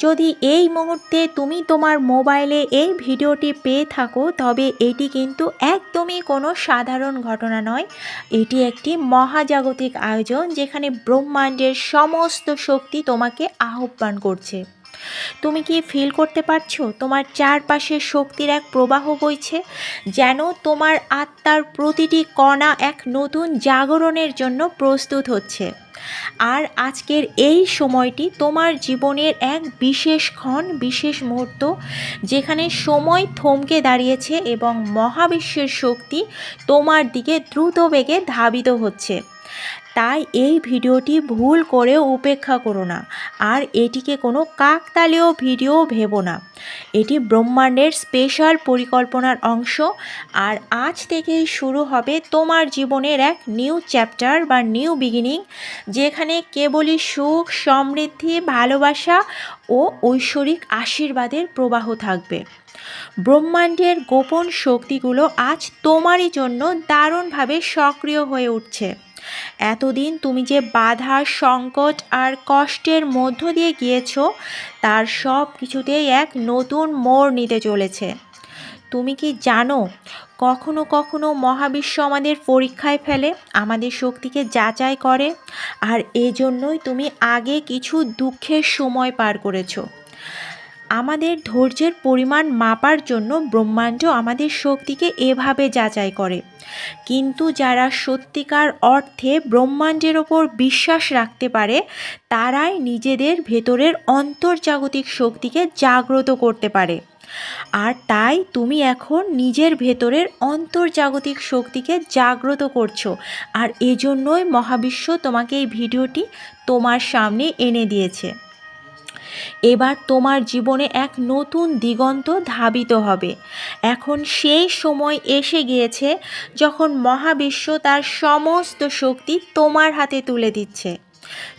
যদি এই মুহূর্তে তুমি তোমার মোবাইলে এই ভিডিওটি পেয়ে থাকো, তবে এটি কিন্তু একদমই কোনো সাধারণ ঘটনা নয়। এটি একটি মহাজাগতিক আয়োজন যেখানে ব্রহ্মাণ্ডের সমস্ত শক্তি তোমাকে আহ্বান করছে। তুমি কি ফিল করতে পারছ? তোমার চারপাশে শক্তির এক প্রবাহ বইছে যেন তোমার আত্মার প্রতিটি কণা এক নতুন জাগরণের জন্য প্রস্তুত হচ্ছে। আর আজকের এই সময়টি তোমার জীবনের এক বিশেষ ক্ষণ, বিশেষ মুহূর্ত যেখানে সময় থমকে দাঁড়িয়েছে এবং মহাবিশ্বের শক্তি তোমার দিকে দ্রুত বেগে ধাবিত হচ্ছে। তাই এই ভিডিওটি ভুল করেও উপেক্ষা করো না। আর এটিকে কোনো কাকতালীয় ভিডিও ভেবো না। এটি ব্রহ্মাণ্ডের স্পেশাল পরিকল্পনার অংশ। আর আজ থেকেই শুরু হবে তোমার জীবনের এক নিউ চ্যাপ্টার বা নিউ বিগিনিং, যেখানে কেবলই সুখ, সমৃদ্ধি, ভালোবাসা ও ঐশ্বরিক আশীর্বাদের প্রবাহ থাকবে। ব্রহ্মাণ্ডের গোপন শক্তিগুলো আজ তোমারই জন্য দারুণভাবে সক্রিয় হয়ে উঠছে। এতদিন তুমি যে বাধা সংকট আর কষ্টের মধ্য দিয়ে গিয়েছো, তার সব কিছুতেই এক নতুন মোড় নিতে চলেছে। তুমি কি জানো, কখনো কখনো মহাবিশ্ব আমাদের পরীক্ষায় ফেলে, আমাদের শক্তিকে যাচাই করে, আর এজন্যই তুমি আগে কিছু দুঃখের সময় পার করেছ। আমাদের ধৈর্যের পরিমাণ মাপার জন্য ব্রহ্মাণ্ড আমাদের শক্তিকে এভাবে যাচাই করে। কিন্তু যারা সত্যিকার অর্থে ব্রহ্মাণ্ডের ওপর বিশ্বাস রাখতে পারে, তারাই নিজেদের ভেতরের অন্তর্জাগতিক শক্তিকে জাগ্রত করতে পারে। আর তাই তুমি এখন নিজের ভেতরের অন্তর্জাগতিক শক্তিকে জাগ্রত করছ। আর এজন্যই মহাবিশ্ব তোমাকে এই ভিডিওটি তোমার সামনে এনে দিয়েছে। এবার তোমার জীবনে এক নতুন দিগন্ত ধাবিত হবে। এখন সেই সময় এসে গিয়েছে যখন মহাবিশ্ব তার সমস্ত শক্তি তোমার হাতে তুলে দিচ্ছে।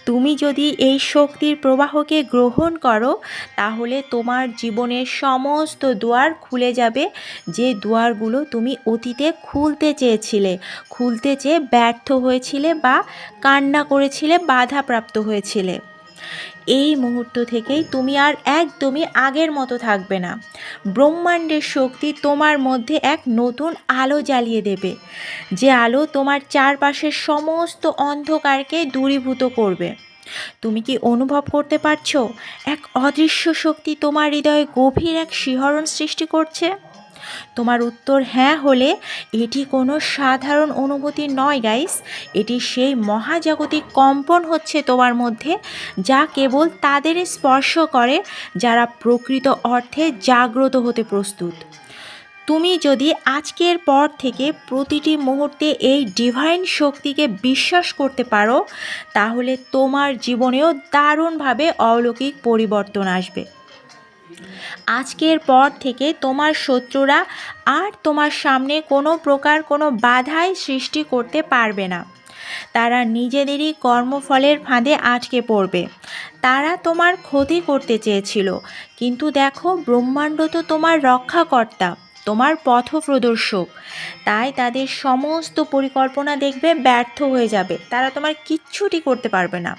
তুমি যদি এই শক্তির প্রবাহকে গ্রহণ করো, তাহলে তোমার জীবনের সমস্ত দুয়ার খুলে যাবে। যে দুয়ারগুলো তুমি অতীতে খুলতে চেয়েছিলে, খুলতে চেয়ে ব্যর্থ হয়েছিলে বা কান্না করেছিলে, বাধাপ্রাপ্ত হয়েছিলে। এই মুহূর্ত থেকেই তুমি আর একদমই আগের মতো থাকবে না। ব্রহ্মাণ্ডের শক্তি তোমার মধ্যে এক নতুন আলো জ্বালিয়ে দেবে, যে আলো তোমার চারপাশের সমস্ত অন্ধকারকে দূরীভূত করবে। তুমি কি অনুভব করতে পারছ? এক অদৃশ্য শক্তি তোমার হৃদয়ে গভীর এক শিহরণ সৃষ্টি করছে? তোমার উত্তর হ্যাঁ হলে এটি কোনো সাধারণ অনুভূতি নয় গাইস এটি সেই মহাজাগতিক কম্পন হচ্ছে তোমার মধ্যে যা কেবল তাদের স্পর্শ করে, যারা প্রকৃত অর্থে জাগ্রত হতে প্রস্তুত। তুমি যদি আজকের পর থেকে প্রতিটি মুহূর্তে এই ডিভাইন শক্তিকে বিশ্বাস করতে পারো, তাহলে তোমার জীবনেও দারুণভাবে অলৌকিক পরিবর্তন আসবে। আজকের পর থেকে তোমার শত্রুরা আর তোমার সামনে কোনো প্রকার কোনো বাধাই সৃষ্টি করতে পারবে না। তারা নিজেদেরই কর্মফলের ফাঁদে আটকে পড়বে। তারা তোমার ক্ষতি করতে চেয়েছিল। কিন্তু দেখো, ব্রহ্মাণ্ড তো তোমার রক্ষাকর্তা। তোমার পথপ্রদর্শক। তাই তাদের সমস্ত পরিকল্পনা দেখবে ব্যর্থ হয়ে যাবে। তারা তোমার কিচ্ছুটি করতে পারবে না।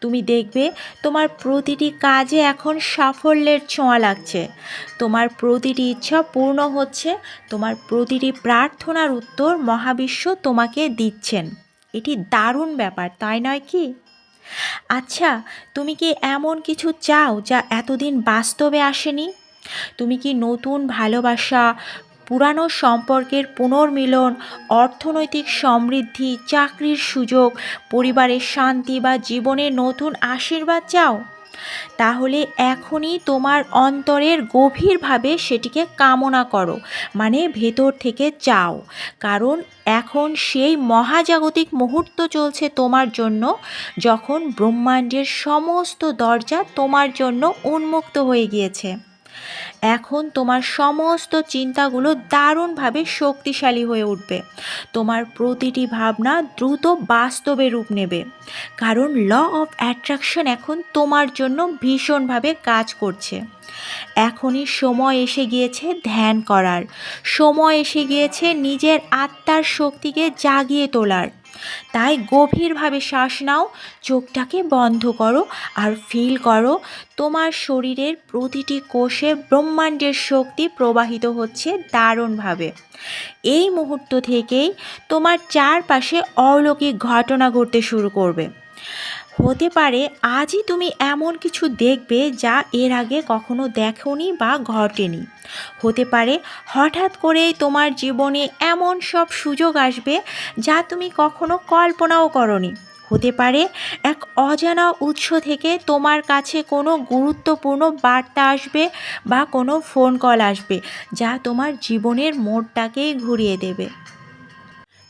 তুমি দেখবে তোমার প্রতিটি কাজে এখন সাফল্যের ছোঁয়া লাগছে। তোমার প্রতিটি ইচ্ছা পূর্ণ হচ্ছে। তোমার প্রতিটি প্রার্থনার উত্তর মহাবিশ্ব তোমাকে দিচ্ছেন। এটি দারুণ ব্যাপার, তাই নয় কি? আচ্ছা তুমি কি এমন কিছু চাও যা এতদিন বাস্তবে আসেনি? তুমি কি নতুন ভালোবাসা, পুরানো সম্পর্কের পুনর্মিলন, অর্থনৈতিক সমৃদ্ধি, চাকরির সুযোগ, পরিবারের শান্তি বা জীবনে নতুন আশীর্বাদ চাও? তাহলে এখনই তোমার অন্তরের গভীরভাবে সেটিকে কামনা করো মানে ভেতর থেকে চাও। কারণ এখন সেই মহাজাগতিক মুহূর্ত চলছে তোমার জন্য, যখন ব্রহ্মাণ্ডের সমস্ত দরজা তোমার জন্য উন্মুক্ত হয়ে গিয়েছে। এখন তোমার সমস্ত চিন্তাগুলো দারুণভাবে শক্তিশালী হয়ে উঠবে। তোমার প্রতিটি ভাবনা দ্রুত বাস্তবে রূপ নেবে। কারণ ল অফ অ্যাট্রাকশন এখন তোমার জন্য ভীষণভাবে কাজ করছে। এখনই সময় এসে গিয়েছে ধ্যান করার। সময় এসে গিয়েছে নিজের আত্মার শক্তিকে জাগিয়ে তোলার। তাই গভীরভাবে শ্বাস নাও, চোখটাকে বন্ধ করো আর ফিল করো, তোমার শরীরের প্রতিটি কোষে ব্রহ্মাণ্ডের শক্তি প্রবাহিত হচ্ছে দারুণভাবে। এই মুহূর্ত থেকেই তোমার চারপাশে অলৌকিক ঘটনা ঘটতে শুরু করবে। হতে পারে আজই তুমি এমন কিছু দেখবে যা এর আগে কখনো দেখোনি বা ঘটেনি। হতে পারে হঠাৎ করেই তোমার জীবনে এমন সব সুযোগ আসবে যা তুমি কখনো কল্পনাও করনি। হতে পারে এক অজানা উৎস থেকে তোমার কাছে কোনো গুরুত্বপূর্ণ বার্তা আসবে বা কোনো ফোন কল আসবে যা তোমার জীবনের মোড়টাকেই ঘুরিয়ে দেবে।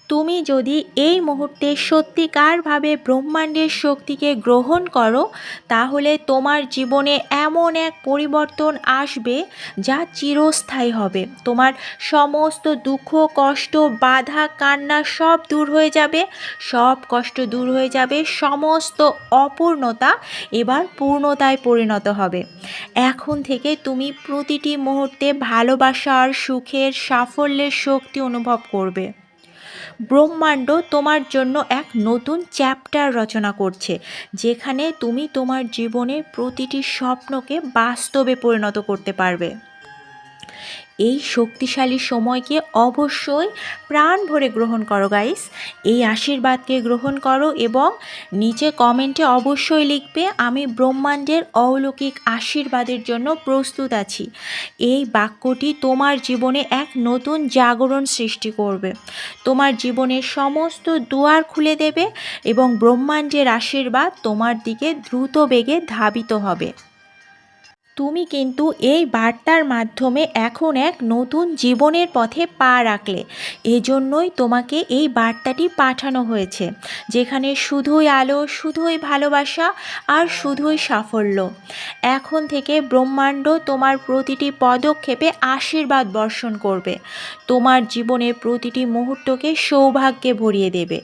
তুমি যদি এই মুহূর্তে সত্যিকারভাবে ব্রহ্মাণ্ডের শক্তিকে গ্রহণ করো, তাহলে তোমার জীবনে এমন এক পরিবর্তন আসবে যা চিরস্থায়ী হবে। তোমার সমস্ত দুঃখ, কষ্ট, বাধা, কান্না সব দূর হয়ে যাবে। সব কষ্ট দূর হয়ে যাবে, সমস্ত অপূর্ণতা এবার পূর্ণতায় পরিণত হবে। এখন থেকে তুমি প্রতিটি মুহূর্তে ভালোবাসার, সুখের, সাফল্যের শক্তি অনুভব করবে। ব্রহ্মাণ্ড তোমার জন্য এক নতুন চ্যাপ্টার রচনা করছে, যেখানে তুমি তোমার জীবনের প্রতিটি স্বপ্নকে বাস্তবে পরিণত করতে পারবে। এই শক্তিশালী সময়কে অবশ্যই প্রাণ ভরে গ্রহণ করো গাইস এই আশীর্বাদকে গ্রহণ করো এবং নিচে কমেন্টে অবশ্যই লিখবে, আমি ব্রহ্মাণ্ডের অলৌকিক আশীর্বাদের জন্য প্রস্তুত আছি। এই বাক্যটি তোমার জীবনে এক নতুন জাগরণ সৃষ্টি করবে। তোমার জীবনের সমস্ত দুয়ার খুলে দেবে এবং ব্রহ্মাণ্ডের আশীর্বাদ তোমার দিকে দ্রুত বেগে ধাবিত হবে। তুমি কিন্তু এই বার্তার মাধ্যমে এখন এক নতুন জীবনের পথে পা রাখলে। এজন্যই তোমাকে এই বার্তাটি পাঠানো হয়েছে, যেখানে শুধুই আলো, শুধুই ভালোবাসা আর শুধুই সাফল্য। এখন থেকে ব্রহ্মাণ্ড তোমার প্রতিটি পদক্ষেপে আশীর্বাদ বর্ষণ করবে। তোমার জীবনের প্রতিটি মুহূর্তকে সৌভাগ্যে ভরিয়ে দেবে।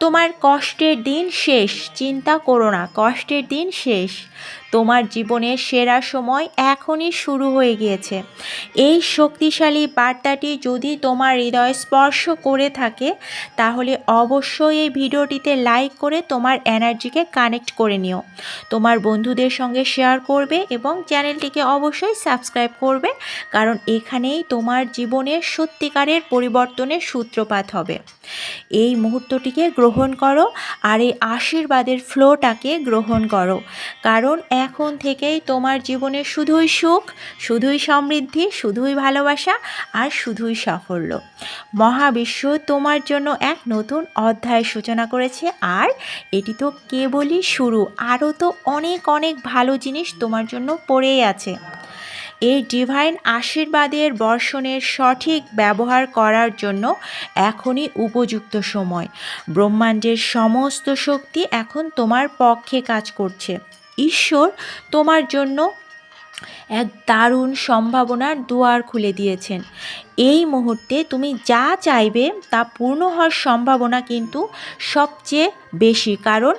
তোমার কষ্টের দিন শেষ, চিন্তা করো না, কষ্টের দিন শেষ। তোমার জীবনের সেরা সময় এখনই শুরু হয়ে গিয়েছে। এই শক্তিশালী বার্তাটি যদি তোমার হৃদয় স্পর্শ করে থাকে, তাহলে অবশ্যই এই ভিডিওটিতে লাইক করে তোমার এনার্জিকে কানেক্ট করে নিও। তোমার বন্ধুদের সঙ্গে শেয়ার করবে এবং চ্যানেলটিকে অবশ্যই সাবস্ক্রাইব করবে, কারণ এখানেই তোমার জীবনের সত্যিকারের পরিবর্তনের সূত্রপাত হবে। এই মুহূর্তটিকে গ্রহণ করো আর এই আশীর্বাদের ফ্লোটাকে গ্রহণ করো, কারণ এখন থেকেই তোমার জীবনে শুধুই সুখ, শুধুই সমৃদ্ধি, শুধুই ভালোবাসা আর শুধুই সাফল্য। মহাবিশ্ব তোমার জন্য এক নতুন অধ্যায় সূচনা করেছে আর এটি তো কেবলই শুরু। আরও তো অনেক অনেক ভালো জিনিস তোমার জন্য পড়েই আছে। এই ডিভাইন আশীর্বাদের বর্ষণের সঠিক ব্যবহার করার জন্য এখনই উপযুক্ত সময়। ব্রহ্মাণ্ডের সমস্ত শক্তি এখন তোমার পক্ষে কাজ করছে। ঈশ্বর তোমার জন্য এক দারুণ সম্ভাবনার দুয়ার খুলে দিয়েছেন। এই মুহূর্তে তুমি যা চাইবে তা পূর্ণ হওয়ার সম্ভাবনা কিন্তু সবচেয়ে বেশি। কারণ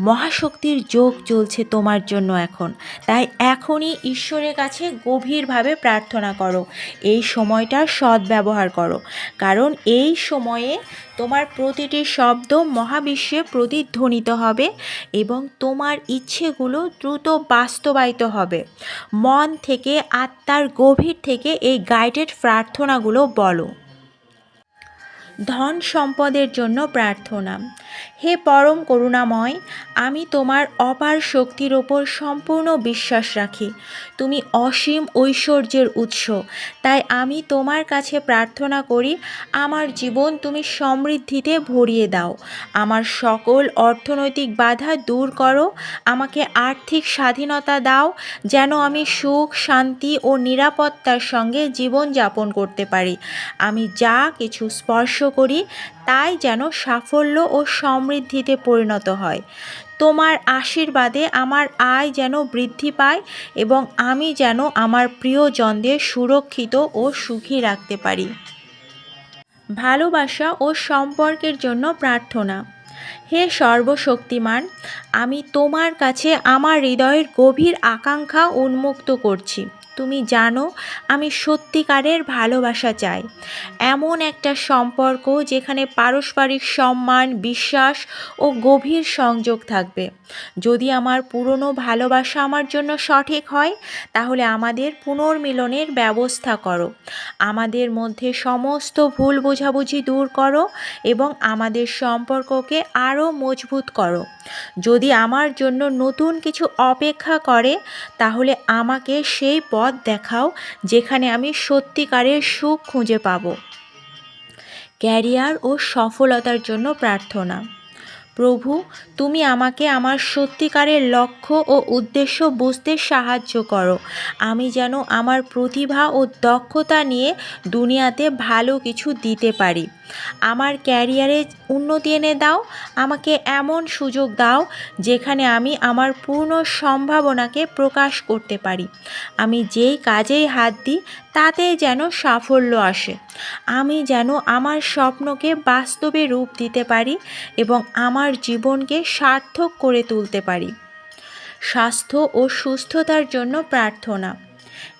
মহাশক্তির যোগ চলছে তোমার জন্য এখন। তাই এখনই ঈশ্বরের কাছে গভীরভাবে প্রার্থনা করো। এই সময়টা সদ্ব্যবহার করো। কারণ এই সময়ে তোমার প্রতিটি শব্দ মহাবিশ্বে প্রতিধ্বনিত হবে এবং তোমার ইচ্ছেগুলো দ্রুত বাস্তবায়িত হবে। মন থেকে, আত্মার গভীর থেকে এই গাইডেড প্রার্থনাগুলো বলো। ধন সম্পদের জন্য প্রার্থনা। হে পরম করুণাময়, আমি তোমার অপার শক্তির ওপর সম্পূর্ণ বিশ্বাস রাখি। তুমি অসীম ঐশ্বর্যের উৎস, তাই আমি তোমার কাছে প্রার্থনা করি, আমার জীবন তুমি সমৃদ্ধিতে ভরিয়ে দাও। আমার সকল অর্থনৈতিক বাধা দূর করো, আমাকে আর্থিক স্বাধীনতা দাও, যেন আমি সুখ, শান্তি ও নিরাপত্তার সঙ্গে জীবন যাপন করতে পারি। আমি যা কিছু স্পর্শ করি তাই যেন সাফল্য ও সমৃদ্ধিতে পরিণত হয়। তোমার আশীর্বাদে আমার আয় যেন বৃদ্ধি পায় এবং আমি যেন আমার প্রিয়জনদের সুরক্ষিত ও সুখী রাখতে পারি। ভালোবাসা ও সম্পর্কের জন্য প্রার্থনা। হে সর্বশক্তিমান, আমি তোমার কাছে আমার হৃদয়ের গভীর আকাঙ্ক্ষা উন্মুক্ত করছি। তুমি জানো, আমি সত্যিকারের ভালোবাসা চাই। এমন একটা সম্পর্ক যেখানে পারস্পরিক সম্মান, বিশ্বাস ও গভীর সংযোগ থাকবে। যদি আমার পুরনো ভালোবাসা আমার জন্য সঠিক হয়, তাহলে আমাদের পুনর্মিলনের ব্যবস্থা করো। আমাদের মধ্যে সমস্ত ভুল বোঝাবুঝি দূর করো এবং আমাদের সম্পর্ককে আরও মজবুত করো। যদি আমার জন্য নতুন কিছু অপেক্ষা করে, তাহলে আমাকে সেই পথ দেখাও, যেখানে আমি সত্যিকারের সুখ খুঁজে পাব। ক্যারিয়ার ও সফলতার জন্য প্রার্থনা। প্রভু, তুমি আমাকে আমার সত্যিকারের লক্ষ্য ও উদ্দেশ্য বুঝতে সাহায্য করো। আমি যেন আমার প্রতিভা ও দক্ষতা নিয়ে দুনিয়াতে ভালো কিছু দিতে পারি। আমার ক্যারিয়ারে উন্নতি এনে দাও, আমাকে এমন সুযোগ দাও যেখানে আমি আমার পূর্ণ সম্ভাবনাকে প্রকাশ করতে পারি। আমি যেই কাজেই হাত দিই তাতে যেন সাফল্য আসে। আমি যেন আমার স্বপ্নকে বাস্তবে রূপ দিতে পারি এবং আমার জীবনকে সার্থক করে তুলতে পারি। স্বাস্থ্য ও সুস্থতার জন্য প্রার্থনা।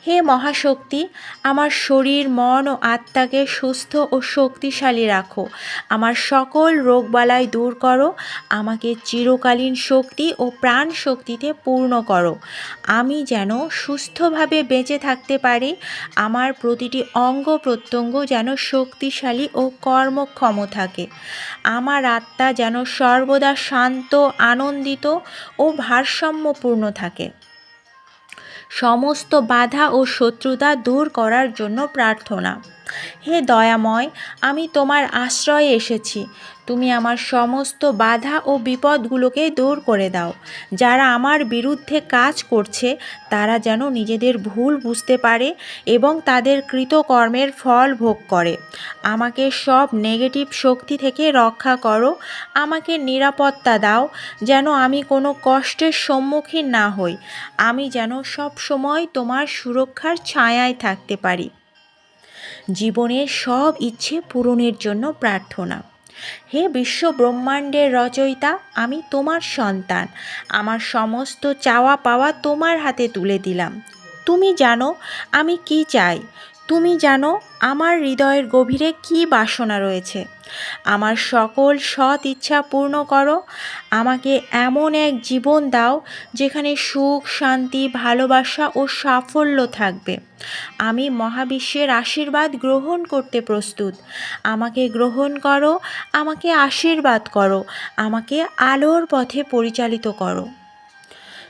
হে মহাশক্তি, আমার শরীর, মন ও আত্মাকে সুস্থ ও শক্তিশালী রাখো। আমার সকল রোগবালাই দূর করো। আমাকে চিরকালীন শক্তি ও প্রাণ শক্তিতে পূর্ণ করো। আমি যেন সুস্থভাবে বেঁচে থাকতে পারি, আমার প্রতিটি অঙ্গ প্রত্যঙ্গ যেন শক্তিশালী ও কর্মক্ষম থাকে। আমার আত্মা যেন সর্বদা শান্ত, আনন্দিত ও ভারসাম্যপূর্ণ থাকে। সমস্ত বাধা ও শত্রুতা দূর করার জন্য প্রার্থনা। হে দয়াময় আমি তোমার আশ্রয়ে এসেছি। তুমি আমার সমস্ত বাধা ও বিপদগুলোকে দূর করে দাও। যারা আমার বিরুদ্ধে কাজ করছে, তারা যেন নিজেদের ভুল বুঝতে পারে এবং তাদের কৃতকর্মের ফল ভোগ করে। আমাকে সব নেগেটিভ শক্তি থেকে রক্ষা করো। আমাকে নিরাপত্তা দাও, যেন আমি কোনো কষ্টের সম্মুখীন না হই। আমি যেন সব সময় তোমার সুরক্ষার ছায়ায় থাকতে পারি। জীবনের সব ইচ্ছে পূরণের জন্য প্রার্থনা। হে বিশ্ব ব্রহ্মাণ্ডের রচয়িতা, আমি তোমার সন্তান। আমার সমস্ত চাওয়া পাওয়া তোমার হাতে তুলে দিলাম। তুমি জানো আমি কি চাই। তুমি জানো আমার হৃদয়ের গভীরে কি বাসনা রয়েছে। আমার সকল সৎ ইচ্ছা পূর্ণ করো। আমাকে এমন এক জীবন দাও যেখানে সুখ, শান্তি, ভালোবাসা ও সাফল্য থাকবে। আমি মহাবিশ্বের আশীর্বাদ গ্রহণ করতে প্রস্তুত। আমাকে গ্রহণ করো, আমাকে আশীর্বাদ করো, আমাকে আলোর পথে পরিচালিত করো।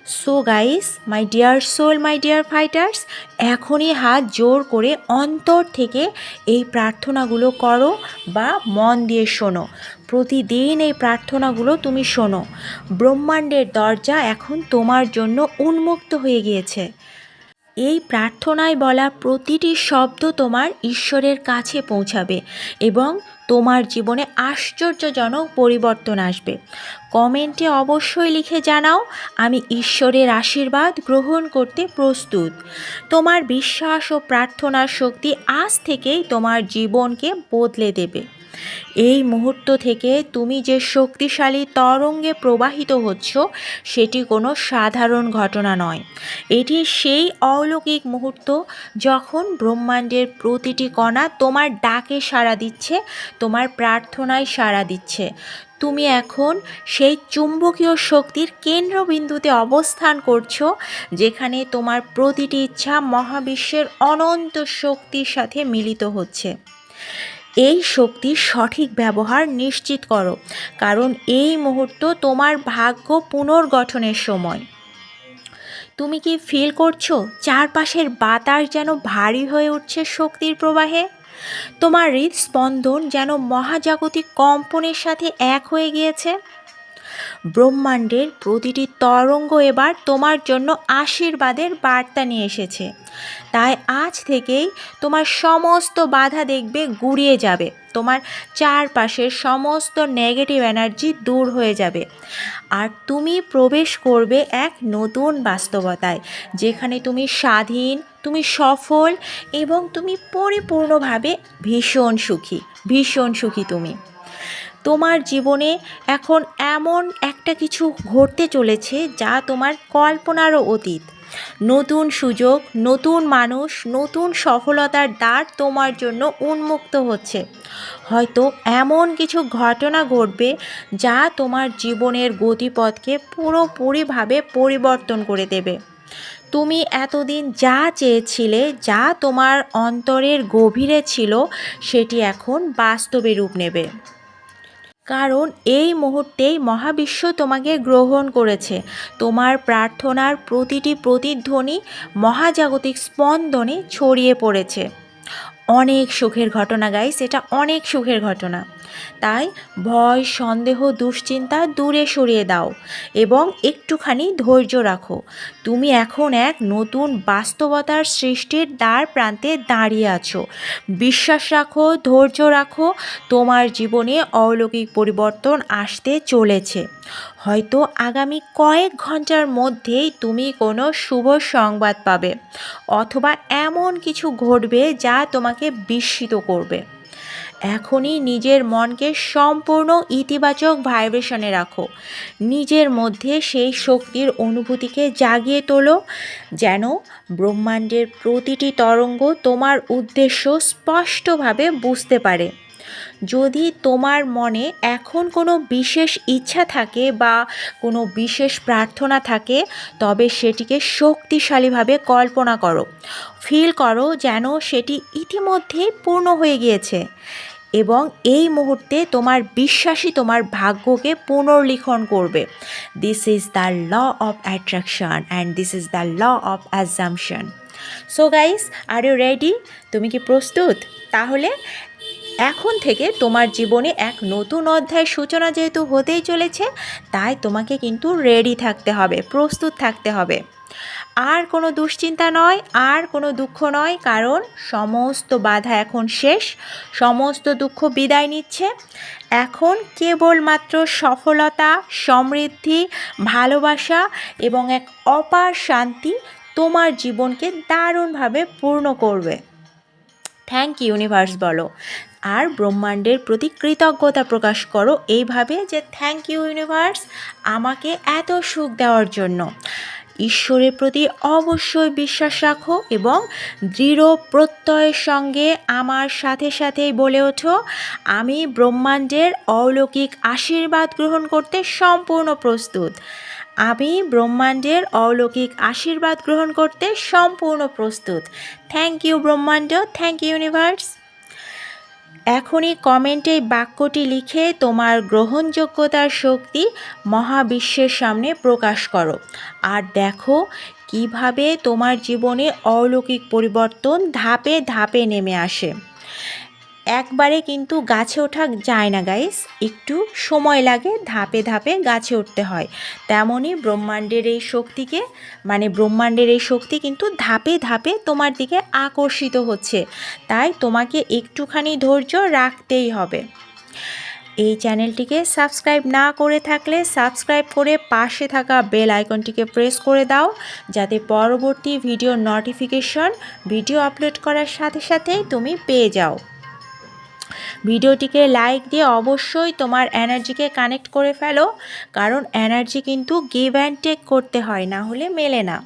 So guys my dear soul my dear fighters এখনই হাত জোর করে অন্তর থেকে এই প্রার্থনাগুলো করো বা মন দিয়ে শোনো। প্রতিদিন এই প্রার্থনাগুলো তুমি শোনো। ব্রহ্মাণ্ডের দরজা এখন তোমার জন্য উন্মুক্ত হয়ে গিয়েছে। এই প্রার্থনায় বলা প্রতিটি শব্দ তোমার ঈশ্বরের কাছে পৌঁছাবে এবং তোমার জীবনে আশ্চর্যজনক পরিবর্তন আসবে। কমেন্টে অবশ্যই লিখে জানাও, আমি ঈশ্বরের আশীর্বাদ গ্রহণ করতে প্রস্তুত। তোমার বিশ্বাস ও প্রার্থনার শক্তি আজ থেকেই তোমার জীবনকে বদলে দেবে। এই মুহূর্ত থেকে তুমি যে শক্তিশালী তরঙ্গে প্রবাহিত হচ্ছ, সেটি কোনো সাধারণ ঘটনা নয়। এটি সেই অলৌকিক মুহূর্ত যখন ব্রহ্মাণ্ডের প্রতিটি কণা তোমার ডাকে সাড়া দিচ্ছে, তোমার প্রার্থনায় সাড়া দিচ্ছে। তুমি এখন সেই চুম্বকীয় শক্তির কেন্দ্রবিন্দুতে অবস্থান করছ, যেখানে তোমার প্রতিটি ইচ্ছা মহাবিশ্বের অনন্ত শক্তির সাথে মিলিত হচ্ছে। এই শক্তির সঠিক ব্যবহার নিশ্চিত করো, কারণ এই মুহূর্ত তোমার ভাগ্য পুনর্গঠনের সময়। তুমি কি ফিল করছ, চারপাশের বাতাস যেন ভারী হয়ে উঠছে শক্তির প্রবাহে? তোমার হৃদস্পন্দন যেন মহাজাগতিক কম্পনের সাথে এক হয়ে গিয়েছে। ব্রহ্মাণ্ডের প্রতিটি তরঙ্গ এবার তোমার জন্য আশীর্বাদের বার্তা নিয়ে এসেছে। তাই আজ থেকেই তোমার সমস্ত বাধা দেখবে গুড়িয়ে যাবে। তোমার চারপাশের সমস্ত নেগেটিভ এনার্জি দূর হয়ে যাবে। আর তুমি প্রবেশ করবে এক নতুন বাস্তবতায়, যেখানে তুমি স্বাধীন, তুমি সফল এবং তুমি পরিপূর্ণভাবে ভীষণ সুখী। ভীষণ সুখী তুমি। তোমার জীবনে এখন এমন একটা কিছু ঘটতে চলেছে যা তোমার কল্পনারও অতীত। নতুন সুযোগ, নতুন মানুষ, নতুন সফলতার দ্বার তোমার জন্য উন্মুক্ত হচ্ছে। হয়তো এমন কিছু ঘটনা ঘটবে যা তোমার জীবনের গতিপথকে পুরোপুরিভাবে পরিবর্তন করে দেবে। তুমি এতদিন যা চেয়েছিলে, যা তোমার অন্তরের গভীরে ছিল, সেটি এখন বাস্তবে রূপ নেবে। কারণ এই মুহূর্তেই মহাবিশ্ব তোমাকে গ্রহণ করেছে। তোমার প্রার্থনার প্রতিটি প্রতিধ্বনি মহাজাগতিক স্পন্দনে ছড়িয়ে পড়েছে। অনেক সুখের ঘটনা গাইস এটা অনেক সুখের ঘটনা। তাই ভয়, সন্দেহ, দুশ্চিন্তা দূরে সরিয়ে দাও এবং একটুখানি ধৈর্য রাখো। তুমি এখন এক নতুন বাস্তবতার সৃষ্টির দ্বার প্রান্তে দাঁড়িয়ে আছো। বিশ্বাস রাখো, ধৈর্য রাখো, তোমার জীবনে অলৌকিক পরিবর্তন আসতে চলেছে। হয়তো আগামী কয়েক ঘণ্টার মধ্যেই তুমি কোনো শুভ সংবাদ পাবে, অথবা এমন কিছু ঘটবে যা তোমাকে বিস্মিত করবে। এখনই নিজের মনকে সম্পূর্ণ ইতিবাচক ভাইব্রেশনে রাখো। নিজের মধ্যে সেই শক্তির অনুভূতিকে জাগিয়ে তোলো যেন ব্রহ্মাণ্ডের প্রতিটি তরঙ্গ তোমার উদ্দেশ্য স্পষ্টভাবে বুঝতে পারে। যদি তোমার মনে এখন কোনো বিশেষ ইচ্ছা থাকে বা কোনো বিশেষ প্রার্থনা থাকে, তবে সেটিকে শক্তিশালীভাবে কল্পনা করো। ফিল করো যেন সেটি ইতিমধ্যেই পূর্ণ হয়ে গিয়েছে এবং এই মুহূর্তে তোমার বিশ্বাসী তোমার ভাগ্যকে পুনর্লিখন করবে। This is the law of attraction and this is the law of assumption so guys are you ready তুমি কি প্রস্তুত? তাহলে এখন থেকে তোমার জীবনে এক নতুন অধ্যায় সূচনা যেহেতু হতেই চলেছে, তাই তোমাকে কিন্তু রেডি থাকতে হবে, প্রস্তুত থাকতে হবে। আর কোনো দুশ্চিন্তা নয়, আর কোনো দুঃখ নয়, কারণ সমস্ত বাধা এখন শেষ, সমস্ত দুঃখ বিদায় নিচ্ছে। এখন কেবলমাত্র সফলতা, সমৃদ্ধি, ভালোবাসা এবং এক অপার শান্তি তোমার জীবনকে দারুণভাবে পূর্ণ করবে। থ্যাংক ইউনিভার্স বলো। আর ব্রহ্মাণ্ডের প্রতি কৃতজ্ঞতা প্রকাশ করো এইভাবে যে থ্যাংক ইউ ইউনিভার্স আমাকে এত সুখ দেওয়ার জন্য। ঈশ্বরের প্রতি অবশ্যই বিশ্বাস রাখো এবং দৃঢ় প্রত্যয়ের সঙ্গে আমার সাথে সাথেই বলে ওঠো, আমি ব্রহ্মাণ্ডের অলৌকিক আশীর্বাদ গ্রহণ করতে সম্পূর্ণ প্রস্তুত। আমি ব্রহ্মাণ্ডের অলৌকিক আশীর্বাদ গ্রহণ করতে সম্পূর্ণ প্রস্তুত। থ্যাংক ইউ ব্রহ্মাণ্ড থ্যাংক ইউ ইউনিভার্স এখনই কমেন্টে বাক্যটি লিখে তোমার গ্রহণযোগ্যতার শক্তি মহাবিশ্বের সামনে প্রকাশ করো। আর দেখো কীভাবে তোমার জীবনে অলৌকিক পরিবর্তন ধাপে ধাপে নেমে আসে। একবারে কিন্তু গাছে ওঠা যায় না গাইস একটু সময় লাগে ধাপে ধাপে গাছে উঠতে হয়। তেমনই ব্রহ্মাণ্ডের এই শক্তিকে মানে ব্রহ্মাণ্ডের এই শক্তি কিন্তু ধাপে ধাপে তোমার দিকে আকর্ষিত হচ্ছে। তাই তোমাকে একটুখানি ধৈর্য রাখতেই হবে। এই চ্যানেলটিকে সাবস্ক্রাইব না করে থাকলে সাবস্ক্রাইব করে পাশে থাকা বেল আইকনটিকে প্রেস করে দাও, যাতে পরবর্তী ভিডিও নোটিফিকেশন ভিডিও আপলোড করার সাথে সাথেই তুমি পেয়ে যাও। ভিডিওটিকে লাইক দিয়ে অবশ্যই তোমার এনার্জিকে কানেক্ট করে ফেলো, কারণ এনার্জি কিন্তু গিভ অ্যান্ড টেক করতে হয়, না হলে মেলে না।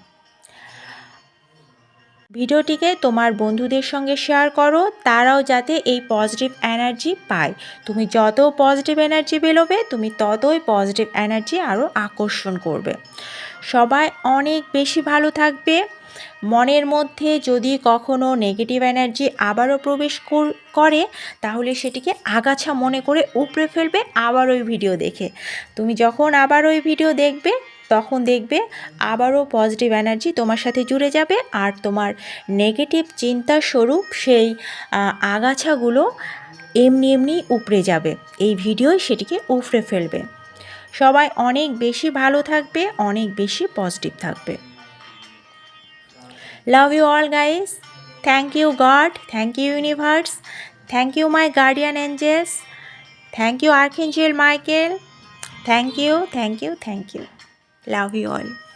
ভিডিওটিকে তোমার বন্ধুদের সঙ্গে শেয়ার করো, তারাও যাতে এই পজিটিভ এনার্জি পায়। তুমি যত পজিটিভ এনার্জি বেরোবে, তুমি ততই পজিটিভ এনার্জি আরও আকর্ষণ করবে। সবাই অনেক বেশি ভালো থাকবে। মনের মধ্যে যদি কখনো নেগেটিভ এনার্জি আবারও প্রবেশ করে তাহলে সেটিকে আগাছা মনে করে উপড়ে ফেলবে আবার ওই ভিডিও দেখে। তুমি যখন আবার ওই ভিডিও দেখবে, তখন দেখবে আবারও পজিটিভ এনার্জি তোমার সাথে জুড়ে যাবে আর তোমার নেগেটিভ চিন্তা স্বরূপ সেই আগাছাগুলো এমনি এমনি উপড়ে যাবে। এই ভিডিওই সেটিকে উপড়ে ফেলবে। সবাই অনেক বেশি ভালো থাকবে, অনেক বেশি পজিটিভ থাকবে। Love you all, guys. Thank you, God. Thank you, universe. Thank you, my guardian angels. Thank you, Archangel Michael. Thank you, thank you, thank you. Love you all.